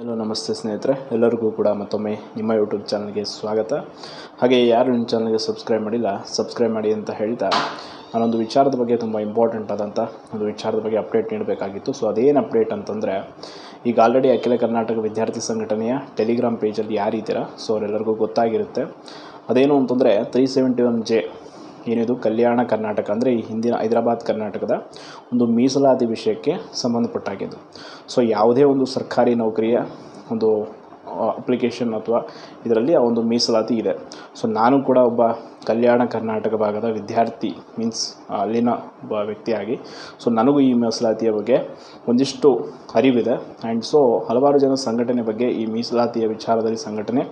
Hello ನಮಸ್ತೆ ಸ್ನೇಹಿತರೆ. ಎಲ್ಲರಿಗೂ ಕೂಡ ಮತ್ತೊಮ್ಮೆ ನಿಮ್ಮ ಯೂಟ್ಯೂಬ್ ಚಾನಲ್ಗೆ ಸ್ವಾಗತ. ಹಾಗೆ ಯಾರು ನಿಮ್ಮ ಚಾನಲ್ಗೆ ಸಬ್ಸ್ಕ್ರೈಬ್ ಮಾಡಿಲ್ಲ ಸಬ್ಸ್ಕ್ರೈಬ್ ಮಾಡಿ ಅಂತ ಹೇಳ್ತಾ, ನಾನೊಂದು ವಿಚಾರದ ಬಗ್ಗೆ ತುಂಬ ಇಂಪಾರ್ಟೆಂಟ್ ಆದಂಥ ಒಂದು ವಿಚಾರದ ಬಗ್ಗೆ ಅಪ್ಡೇಟ್ ನೀಡಬೇಕಾಗಿತ್ತು. ಸೊ ಅದೇನು ಅಪ್ಡೇಟ್ ಅಂತಂದರೆ, ಈಗ ಆಲ್ರೆಡಿ ಅಖಿಲ ಕರ್ನಾಟಕ ವಿದ್ಯಾರ್ಥಿ ಸಂಘಟನೆಯ ಟೆಲಿಗ್ರಾಮ್ ಪೇಜಲ್ಲಿ ಯಾರಿದ್ದೀರಾ? ಸೊ ಅವರೆಲ್ಲರಿಗೂ ಗೊತ್ತಾಗಿರುತ್ತೆ. ಅದೇನು ಅಂತಂದರೆ ತ್ರೀ ಸೆವೆಂಟಿ ಒನ್ ಜೆ ಏನಿದು ಕಲ್ಯಾಣ ಕರ್ನಾಟಕ ಅಂದರೆ ಈ ಹಿಂದಿನ ಹೈದರಾಬಾದ್ ಕರ್ನಾಟಕದ ಒಂದು ಮೀಸಲಾತಿ ವಿಷಯಕ್ಕೆ ಸಂಬಂಧಪಟ್ಟಾಗಿದ್ದು. ಸೊ ಯಾವುದೇ ಒಂದು ಸರ್ಕಾರಿ ನೌಕರಿಯ ಒಂದು ಅಪ್ಲಿಕೇಶನ್ ಅಥವಾ ಇದರಲ್ಲಿ ಆ ಒಂದು ಮೀಸಲಾತಿ ಇದೆ. ಸೊ ನಾನು ಕೂಡ ಒಬ್ಬ ಕಲ್ಯಾಣ ಕರ್ನಾಟಕ ಭಾಗದ ವಿದ್ಯಾರ್ಥಿ ಮೀನ್ಸ್ ಅಲ್ಲಿನ ಒಬ್ಬ ವ್ಯಕ್ತಿಯಾಗಿ. ಸೊ ನನಗೂ ಈ ಮೀಸಲಾತಿಯ ಬಗ್ಗೆ ಒಂದಿಷ್ಟು ಅರಿವಿದೆ. ಆ್ಯಂಡ್ ಸೊ ಹಲವಾರು ಜನ ಸಂಘಟನೆ ಬಗ್ಗೆ ಈ ಮೀಸಲಾತಿಯ ವಿಚಾರದಲ್ಲಿ ಸಂಘಟನೆ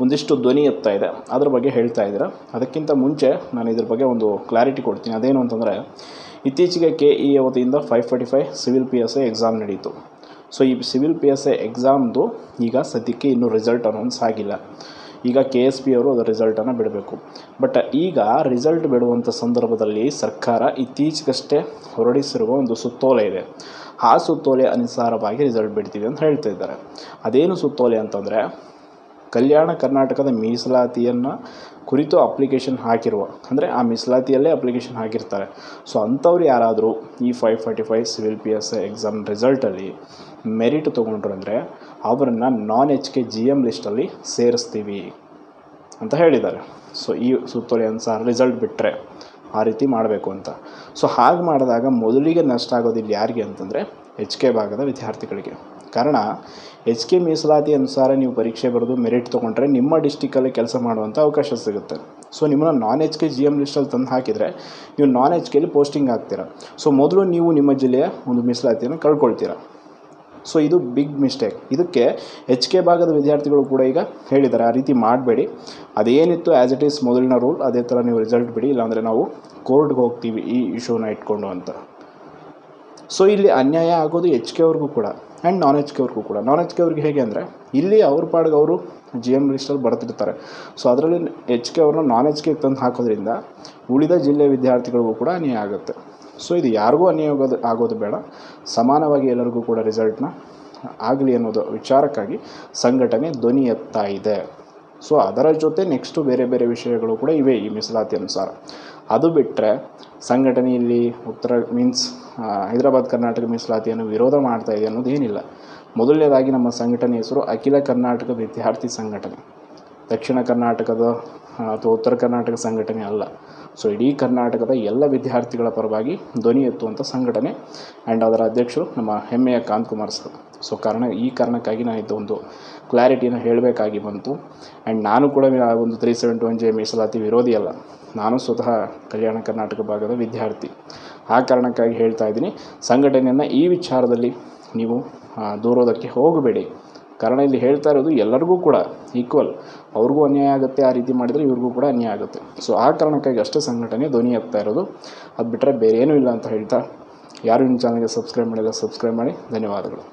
ಒಂದಿಷ್ಟು ಧ್ವನಿ ಎತ್ತಾ ಇದೆ. ಅದರ ಬಗ್ಗೆ ಹೇಳ್ತಾ ಇದ್ದೀರಾ. ಅದಕ್ಕಿಂತ ಮುಂಚೆ ನಾನು ಇದ್ರ ಬಗ್ಗೆ ಒಂದು ಕ್ಲಾರಿಟಿ ಕೊಡ್ತೀನಿ. ಅದೇನು ಅಂತಂದರೆ, ಇತ್ತೀಚೆಗೆ ಕೆ ಇ ವತಿಯಿಂದ five forty five civil P S A exam ನಡೀತು. ಸೊ ಈ ಸಿವಿಲ್ ಪಿ ಎಸ್ ಐ ಎಕ್ಸಾಮ್ದು ಈಗ ಸದ್ಯಕ್ಕೆ ಇನ್ನೂ ರಿಸಲ್ಟ್ ಅನೌನ್ಸ್ ಆಗಿಲ್ಲ. ಈಗ ಕೆ ಎಸ್ ಪಿ ಅವರು ಅದರ ರಿಸಲ್ಟನ್ನು ಬಿಡಬೇಕು. ಬಟ್ ಈಗ ರಿಸಲ್ಟ್ ಬಿಡುವಂಥ ಸಂದರ್ಭದಲ್ಲಿ ಸರ್ಕಾರ ಇತ್ತೀಚೆಗಷ್ಟೇ ಹೊರಡಿಸಿರುವ ಒಂದು ಸುತ್ತೋಲೆ ಇದೆ. ಆ ಸುತ್ತೋಲೆ ಅನುಸಾರವಾಗಿ ರಿಸಲ್ಟ್ ಬಿಡ್ತೀವಿ ಅಂತ ಹೇಳ್ತಾ ಇದ್ದಾರೆ. ಅದೇನು ಸುತ್ತೋಲೆ ಅಂತಂದರೆ ಕಲ್ಯಾಣ ಕರ್ನಾಟಕದ ಮೀಸಲಾತಿಯನ್ನು ಕುರಿತು ಅಪ್ಲಿಕೇಶನ್ ಹಾಕಿರುವ, ಅಂದರೆ ಆ ಮೀಸಲಾತಿಯಲ್ಲೇ ಅಪ್ಲಿಕೇಶನ್ ಹಾಕಿರ್ತಾರೆ. ಸೊ ಅಂಥವ್ರು ಯಾರಾದರೂ ಈ five forty five civil P S exam ರಿಸಲ್ಟಲ್ಲಿ merit ತೊಗೊಂಡ್ರು ಅಂದರೆ ಅವರನ್ನು non H K G M ಲಿಸ್ಟಲ್ಲಿ ಸೇರಿಸ್ತೀವಿ ಅಂತ ಹೇಳಿದ್ದಾರೆ. ಸೊ ಈ ಸುತ್ತೋಲೆ ಅನುಸಾರ ರಿಸಲ್ಟ್ ಬಿಟ್ಟರೆ ಆ ರೀತಿ ಮಾಡಬೇಕು ಅಂತ. ಸೊ ಹಾಗೆ ಮಾಡಿದಾಗ ಮೊದಲಿಗೆ ನಷ್ಟ ಆಗೋದಿಲ್ಲ ಯಾರಿಗೆ ಅಂತಂದರೆ ಎಚ್ ಕೆ ಭಾಗದ ವಿದ್ಯಾರ್ಥಿಗಳಿಗೆ. ಕಾರಣ ಎಚ್ ಕೆ ಮೀಸಲಾತಿ ಅನುಸಾರ ನೀವು ಪರೀಕ್ಷೆ ಬರೆದು ಮೆರಿಟ್ ತೊಗೊಂಡ್ರೆ ನಿಮ್ಮ ಡಿಸ್ಟಿಕಲ್ಲಿ ಕೆಲಸ ಮಾಡುವಂಥ ಅವಕಾಶ ಸಿಗುತ್ತೆ. ಸೊ, ನಿಮ್ಮನ್ನು non H K G M ಲಿಸ್ಟಲ್ಲಿ ತಂದು ಹಾಕಿದರೆ ನೀವು ನಾನ್ ಎಚ್ ಕೆಲಿ ಪೋಸ್ಟಿಂಗ್ ಆಗ್ತೀರಾ ಸೊ, ಮೊದಲು ನೀವು ನಿಮ್ಮ ಜಿಲ್ಲೆಯ ಒಂದು ಮೀಸಲಾತಿಯನ್ನು ಕಳ್ಕೊಳ್ತೀರಾ. ಸೊ, ಇದು ಬಿಗ್ ಮಿಸ್ಟೇಕ್ ಇದಕ್ಕೆ ಎಚ್ ಕೆ ಭಾಗದ ವಿದ್ಯಾರ್ಥಿಗಳು ಕೂಡ ಈಗ ಹೇಳಿದ್ದಾರೆ, ಆ ರೀತಿ ಮಾಡಬೇಡಿ. ಅದೇನಿತ್ತು ಆ್ಯಸ್ ಇಟ್ ಈಸ್ ಮೊದಲಿನ ರೂಲ್ ಅದೇ ಥರ ನೀವು ರಿಸಲ್ಟ್ ಬಿಡಿ, ಇಲ್ಲಾಂದರೆ ನಾವು ಕೋರ್ಟ್ಗೆ ಹೋಗ್ತೀವಿ ಈ ಇಶ್ಯೂನ ಇಟ್ಕೊಂಡು ಅಂತ. ಸೊ, ಇಲ್ಲಿ ಅನ್ಯಾಯ ಆಗೋದು ಎಚ್ ಕೆ ಅವ್ರಿಗೂ ಕೂಡ. ಆ್ಯಂಡ್ ನಾನ್ ಎಚ್ ಕೆ ಅವ್ರಿಗೂ ಕೂಡ. ನಾನ್ ಎಚ್ ಕೆ ಅವ್ರಿಗೆ ಹೇಗೆ ಅಂದರೆ, ಇಲ್ಲಿ ಅವ್ರ ಪಾಡ್ಗೆ ಅವರು ಜಿ ಎಂ ಲಿಸ್ಟಲ್ಲಿ ಬರ್ತಿರ್ತಾರೆ ಸೊ ಅದರಲ್ಲಿ ಎಚ್ ಕೆ ಅವ್ರನ್ನ ನಾನ್ ಎಚ್ ಕೆಗೆ ತಂದು ಹಾಕೋದ್ರಿಂದ ಉಳಿದ ಜಿಲ್ಲೆ ವಿದ್ಯಾರ್ಥಿಗಳಿಗೂ ಕೂಡ ಅನ್ಯಾಯ ಆಗುತ್ತೆ. ಸೊ ಇದು ಯಾರಿಗೂ ಅನ್ಯಾಯ ಆಗೋದು ಆಗೋದು ಬೇಡ. ಸಮಾನವಾಗಿ ಎಲ್ಲರಿಗೂ ಕೂಡ ರಿಸಲ್ಟ್ನ ಆಗಲಿ ಅನ್ನೋದು ವಿಚಾರಕ್ಕಾಗಿ ಸಂಘಟನೆ ಧ್ವನಿ ಎತ್ತಾ ಇದೆ. ಸೊ ಅದರ ಜೊತೆ ನೆಕ್ಸ್ಟು ಬೇರೆ ಬೇರೆ ವಿಷಯಗಳು ಕೂಡ ಇವೆ ಈ ಮೀಸಲಾತಿ ಅನುಸಾರ. ಅದು ಬಿಟ್ಟರೆ ಸಂಘಟನೆಯಲ್ಲಿ ಉತ್ತರ ಮೀನ್ಸ್ ಹೈದರಾಬಾದ್, ಕರ್ನಾಟಕ ಮೀಸಲಾತಿಯನ್ನು ವಿರೋಧ ಮಾಡ್ತಾ ಇದೆ ಅನ್ನೋದು ಏನಿಲ್ಲ. ಮೊದಲನೇದಾಗಿ ನಮ್ಮ ಸಂಘಟನೆ ಹೆಸರು ಅಖಿಲ ಕರ್ನಾಟಕ ವಿದ್ಯಾರ್ಥಿ ಸಂಘಟನೆ. ದಕ್ಷಿಣ ಕರ್ನಾಟಕದ ಅಥವಾ ಉತ್ತರ ಕರ್ನಾಟಕ ಸಂಘಟನೆ ಅಲ್ಲ. ಸೊ ಇಡೀ ಕರ್ನಾಟಕದ ಎಲ್ಲ ವಿದ್ಯಾರ್ಥಿಗಳ ಪರವಾಗಿ ಧ್ವನಿ ಎತ್ತುವಂಥ ಸಂಘಟನೆ ಆ್ಯಂಡ್ ಅದರ ಅಧ್ಯಕ್ಷರು ನಮ್ಮ ಹೆಮ್ಮೆಯ ಕಾಂತ್ ಕುಮಾರ್ ಸರ್. ಸೊ ಕಾರಣ ಈ ಕಾರಣಕ್ಕಾಗಿ ನಾನು ಒಂದು ಕ್ಲಾರಿಟಿಯನ್ನು ಹೇಳಬೇಕಾಗಿ ಬಂತು ಆ್ಯಂಡ್ ನಾನು ಕೂಡ ಒಂದು ತ್ರೀ ಸೆವೆಂಟಿ ಒನ್ ಜೆ ಮೀಸಲಾತಿ ವಿರೋಧಿ ಅಲ್ಲ. ನಾನು ಸ್ವತಃ ಕಲ್ಯಾಣ ಕರ್ನಾಟಕ ಭಾಗದ ವಿದ್ಯಾರ್ಥಿ. ಆ ಕಾರಣಕ್ಕಾಗಿ ಹೇಳ್ತಾ ಇದ್ದೀನಿ, ಸಂಘಟನೆಯನ್ನು ಈ ವಿಚಾರದಲ್ಲಿ ನೀವು ದೂರೋದಕ್ಕೆ ಹೋಗಬೇಡಿ. ಕಾರಣ ಇಲ್ಲಿ ಹೇಳ್ತಾ ಇರೋದು ಎಲ್ಲರಿಗೂ ಕೂಡ ಈಕ್ವಲ್ ಅವ್ರಿಗೂ ಅನ್ಯಾಯ ಆಗುತ್ತೆ, ಆ ರೀತಿ ಮಾಡಿದರೆ ಇವ್ರಿಗೂ ಕೂಡ ಅನ್ಯಾಯ ಆಗುತ್ತೆ. ಸೊ ಆ ಕಾರಣಕ್ಕಾಗಿ ಅಷ್ಟೇ ಸಂಘಟನೆ ಧ್ವನಿ ಆಗ್ತಾ ಇರೋದು. ಅದು ಬಿಟ್ಟರೆ ಬೇರೆ ಏನೂ ಇಲ್ಲ ಅಂತ ಹೇಳ್ತಾ, ಯಾರು ನಿಮ್ಮ ಚಾನಲ್ಗೆ ಸಬ್ಸ್ಕ್ರೈಬ್ ಮಾಡಿಲ್ಲ ಸಬ್ಸ್ಕ್ರೈಬ್ ಮಾಡಿ. ಧನ್ಯವಾದಗಳು.